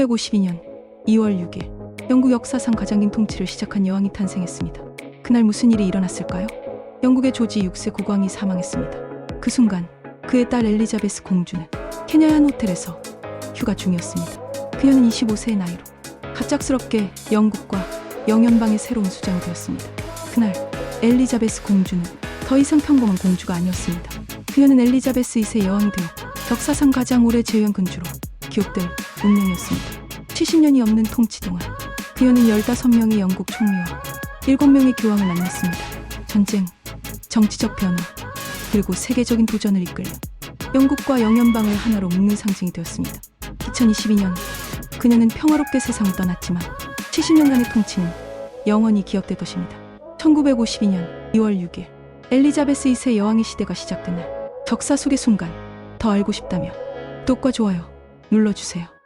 1952년 2월 6일 영국 역사상 가장 긴 통치를 시작한 여왕이 탄생했습니다. 그날 무슨 일이 일어났을까요? 영국의 조지 6세 국왕이 사망했습니다. 그 순간 그의 딸 엘리자베스 공주는 케냐의 한 호텔에서 휴가 중이었습니다. 그녀는 25세의 나이로 갑작스럽게 영국과 영연방의 새로운 수장이 되었습니다. 그날 엘리자베스 공주는 더 이상 평범한 공주가 아니었습니다. 그녀는 엘리자베스 2세 여왕이 되어 역사상 가장 오래 재현 군주로 기억될 운명이었습니다. 70년이 넘는 통치 동안 그녀는 15명의 영국 총리와 7명의 교황을 만났습니다. 전쟁, 정치적 변화, 그리고 세계적인 도전을 이끌며 영국과 영연방을 하나로 묶는 상징이 되었습니다. 2022년 그녀는 평화롭게 세상을 떠났지만 70년간의 통치는 영원히 기억될 것입니다. 1952년 2월 6일 엘리자베스 2세 여왕의 시대가 시작된 날 적사 속의 순간 더 알고 싶다면 구독과 좋아요 눌러주세요.